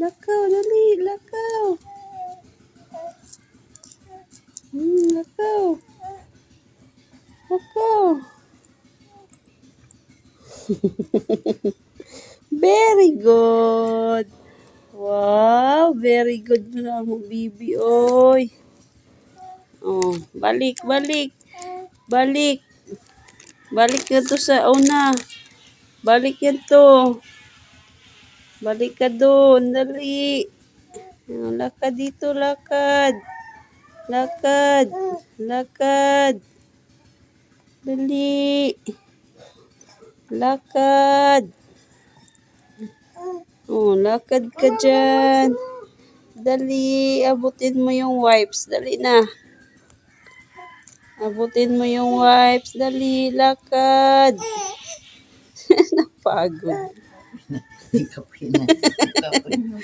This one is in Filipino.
Lakaw, dali, lakaw. Hmm, lakaw. Lakaw. very good. Wow, very good na mo, bibi, oy. Oh, balik, balik. Balik. Balik ka to sa una. Balik yan to. Balik ka doon. Dali. Oh, lakad dito, lakad. Lakad. Lakad. Dali. Lakad. Oh, lakad ka dyan. Dali. Abutin mo yung wipes. Dali na. Abutin mo yung wipes. Dali. Lakad. Napagod. Ikaw, ina. Ikaw, ina.